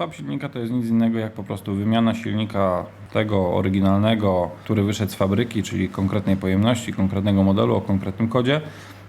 Swap silnika to jest nic innego jak po prostu wymiana silnika tego oryginalnego, który wyszedł z fabryki, czyli konkretnej pojemności, konkretnego modelu o konkretnym kodzie,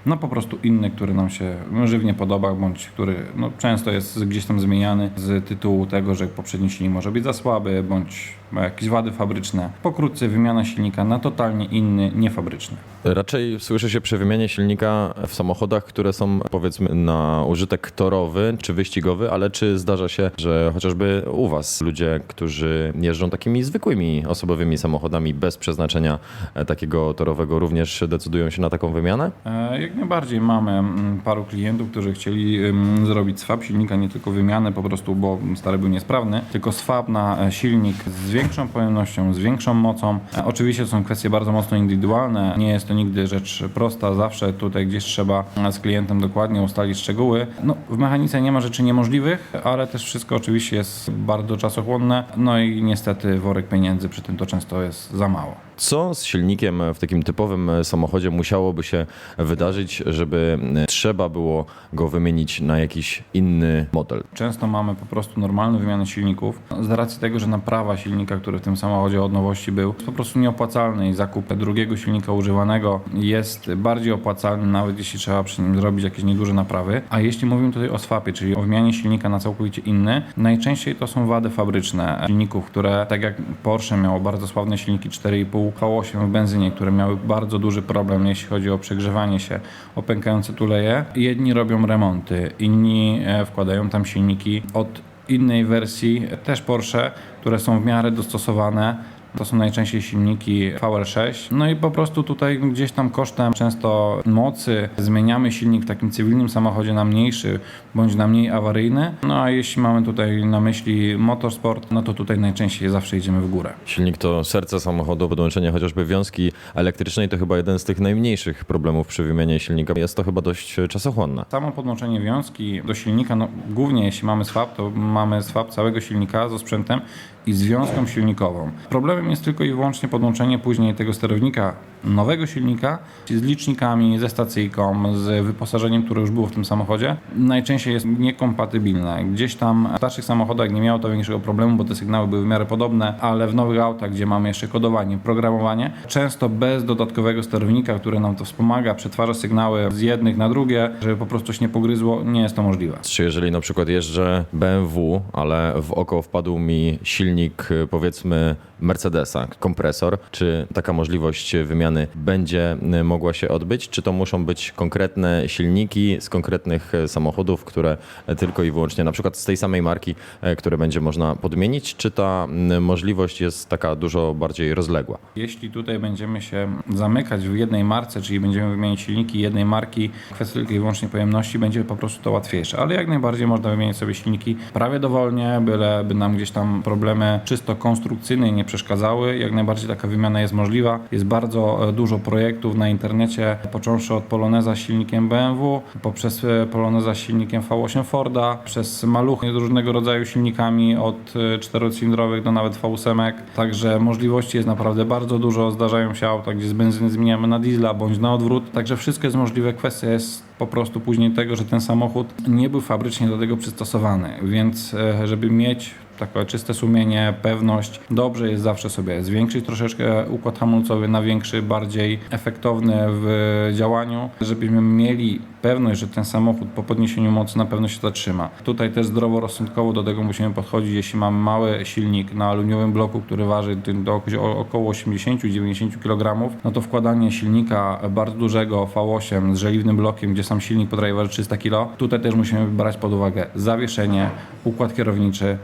no po prostu inny, który nam się żywnie podoba, bądź który no, często jest gdzieś tam zmieniany z tytułu tego, że poprzedni silnik może być za słaby, bądź ma jakieś wady fabryczne. Pokrótce wymiana silnika na totalnie inny, niefabryczny. Raczej słyszy się przy wymianie silnika w samochodach, które są powiedzmy na użytek torowy czy wyścigowy, ale czy zdarza się, że chociażby u Was ludzie, którzy jeżdżą takimi zwykłymi osobowymi samochodami bez przeznaczenia e, takiego torowego również decydują się na taką wymianę? E, Jak najbardziej mamy mm, paru klientów, którzy chcieli ym, zrobić swap silnika, nie tylko wymianę po prostu, bo stary był niesprawny, tylko swap na e, silnik z większą pojemnością, z większą mocą. E, Oczywiście są kwestie bardzo mocno indywidualne, nie jest to nigdy rzecz prosta, zawsze tutaj gdzieś trzeba e, z klientem dokładnie ustalić szczegóły. No, w mechanice nie ma rzeczy niemożliwych, ale też wszystko oczywiście jest bardzo czasochłonne, no i niestety worek pieniędzy przy tym to często jest za mało. Co z silnikiem w takim typowym e, samochodzie musiałoby się wydarzyć, żeby e, trzeba było go wymienić na jakiś inny model? Często mamy po prostu normalną wymianę silników. Z racji tego, że naprawa silnika, który w tym samochodzie od nowości był, jest po prostu nieopłacalny i zakup drugiego silnika używanego jest bardziej opłacalny, nawet jeśli trzeba przy nim zrobić jakieś nieduże naprawy. A jeśli mówimy tutaj o swapie, czyli o wymianie silnika na całkowicie inny, najczęściej to są wady fabryczne silników, które tak jak Porsche miało bardzo sławne silniki 4,5 V8 w benzynie, które miały bardzo duży problem, jeśli chodzi o przegrzewanie się, o pękające tuleje. Jedni robią remonty, inni e, wkładają tam silniki od innej wersji, też Porsche, które są w miarę dostosowane. To są najczęściej silniki VR6. No i po prostu tutaj gdzieś tam kosztem często mocy zmieniamy silnik w takim cywilnym samochodzie na mniejszy bądź na mniej awaryjny. No a jeśli mamy tutaj na myśli motorsport, no to tutaj najczęściej zawsze idziemy w górę. Silnik to serce samochodu, podłączenie chociażby wiązki elektrycznej to chyba jeden z tych najmniejszych problemów przy wymianie silnika. Jest to chyba dość czasochłonne. Samo podłączenie wiązki do silnika, no głównie jeśli mamy swap, to mamy swap całego silnika z osprzętem i związką silnikową. Problemem jest tylko i wyłącznie podłączenie później tego sterownika nowego silnika z licznikami, ze stacyjką, z wyposażeniem, które już było w tym samochodzie. Najczęściej jest niekompatybilne. Gdzieś tam w starszych samochodach nie miało to większego problemu, bo te sygnały były w miarę podobne, ale w nowych autach, gdzie mamy jeszcze kodowanie, programowanie, często bez dodatkowego sterownika, który nam to wspomaga, przetwarza sygnały z jednych na drugie, żeby po prostu się nie pogryzło, nie jest to możliwe. Czy jeżeli na przykład jeżdżę BMW, ale w oko wpadł mi silnik y, powiedzmy Mercedesa, kompresor, czy taka możliwość wymiany będzie y, mogła się odbyć? Czy to muszą być konkretne silniki z konkretnych y, samochodów, które tylko i wyłącznie na przykład z tej samej marki, które będzie można podmienić? Czy ta możliwość jest taka dużo bardziej rozległa? Jeśli tutaj będziemy się zamykać w jednej marce, czyli będziemy wymienić silniki jednej marki, kwestia tylko i wyłącznie pojemności, będzie po prostu to łatwiejsze. Ale jak najbardziej można wymienić sobie silniki prawie dowolnie, byleby nam gdzieś tam problemy czysto konstrukcyjne nie przeszkadzały. Jak najbardziej taka wymiana jest możliwa. Jest bardzo e, dużo projektów na internecie, począwszy od Poloneza z silnikiem BMW, poprzez e, Poloneza z silnikiem V8 Forda, przez maluchy z różnego rodzaju silnikami od e, czterocylindrowych do nawet V8. Także możliwości jest naprawdę bardzo dużo. Zdarzają się auta, gdzie z benzyny zmieniamy na diesla bądź na odwrót. Także wszystko jest możliwe. Kwestia jest po prostu później tego, że ten samochód nie był fabrycznie do tego przystosowany. Więc żeby mieć takie czyste sumienie, pewność, dobrze jest zawsze sobie zwiększyć troszeczkę układ hamulcowy na większy, bardziej efektowny w działaniu, żebyśmy mieli pewność, że ten samochód po podniesieniu mocy na pewno się zatrzyma. Tutaj też zdroworozsądkowo do tego musimy podchodzić, jeśli mamy mały silnik na aluminiowym bloku, który waży do oko- około 80-90 kg, no to wkładanie silnika bardzo dużego V8 z żeliwnym blokiem, gdzie sam silnik potrafi ważyć 300 kg, tutaj też musimy brać pod uwagę zawieszenie, układ kierowniczy,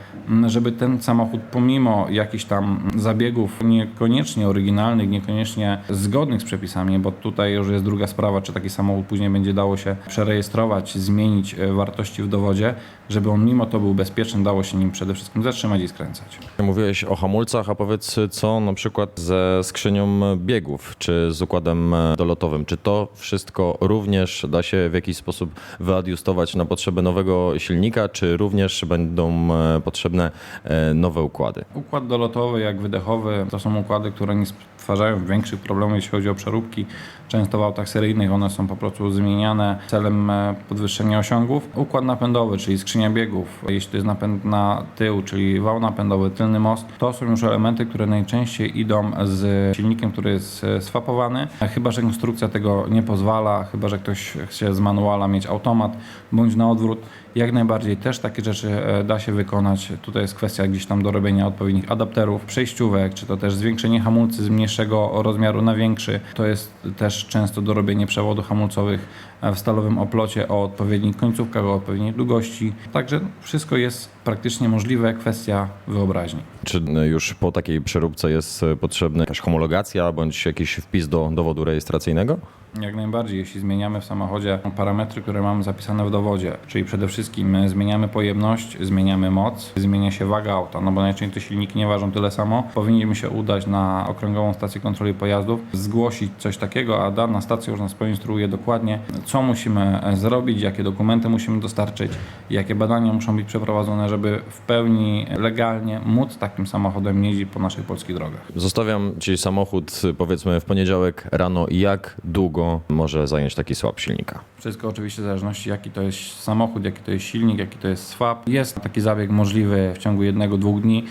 żeby ten samochód pomimo jakichś tam zabiegów niekoniecznie oryginalnych, niekoniecznie zgodnych z przepisami, bo tutaj już jest druga sprawa, czy taki samochód później będzie dało się przerejestrować, zmienić e, wartości w dowodzie, żeby on mimo to był bezpieczny, dało się nim przede wszystkim zatrzymać i skręcać. Mówiłeś o hamulcach, a powiedz co na przykład ze skrzynią biegów, czy z układem dolotowym? Czy to wszystko również da się w jakiś sposób wyadjustować na potrzeby nowego silnika, czy również będą e, potrzebne e, nowe układy? Układ dolotowy jak wydechowy to są układy, które nie stwarzają większych problemów, jeśli chodzi o przeróbki. Często w autach seryjnych one są po prostu zmieniane celem e, podwyższenia osiągów. Układ napędowy, czyli skrzynia biegów, jeśli to jest napęd na tył, czyli wał napędowy, tylny most, to są już elementy, które najczęściej idą z silnikiem, który jest e, swapowany, chyba że konstrukcja tego nie pozwala, chyba że ktoś chce z manuala mieć automat, bądź na odwrót. Jak najbardziej też takie rzeczy e, da się wykonać. Tutaj jest kwestia gdzieś tam dorobienia odpowiednich adapterów, przejściówek, czy to też zwiększenie hamulcy z mniejszego rozmiaru na większy. To jest też często dorobienie przewodów hamulcowych e, w stalowym oplocie o odpowiednich końcówkach, o odpowiedniej długości. Także wszystko jest praktycznie możliwe, kwestia wyobraźni. Czy już po takiej przeróbce jest potrzebna jakaś homologacja bądź jakiś wpis do dowodu rejestracyjnego? Jak najbardziej, jeśli zmieniamy w samochodzie parametry, które mamy zapisane w dowodzie, czyli przede wszystkim e, zmieniamy pojemność, zmieniamy moc, zmienia się waga auta, no bo najczęściej te silniki nie ważą tyle samo. Powinniśmy się udać na okręgową stację kontroli pojazdów, zgłosić coś takiego, a dana stacja już nas poinstruuje dokładnie, co musimy e, zrobić, jakie dokumenty musimy dostarczyć, jakie badania muszą być przeprowadzone, żeby w pełni legalnie móc takim samochodem jeździć po naszych polskich drogach. Zostawiam Ci samochód powiedzmy w poniedziałek rano. Jak długo może zająć taki słab silnika? Wszystko oczywiście w zależności jaki to jest samochód, jaki to jest silnik, jaki to jest swap. Jest taki zabieg możliwy w ciągu jednego, dwóch dni.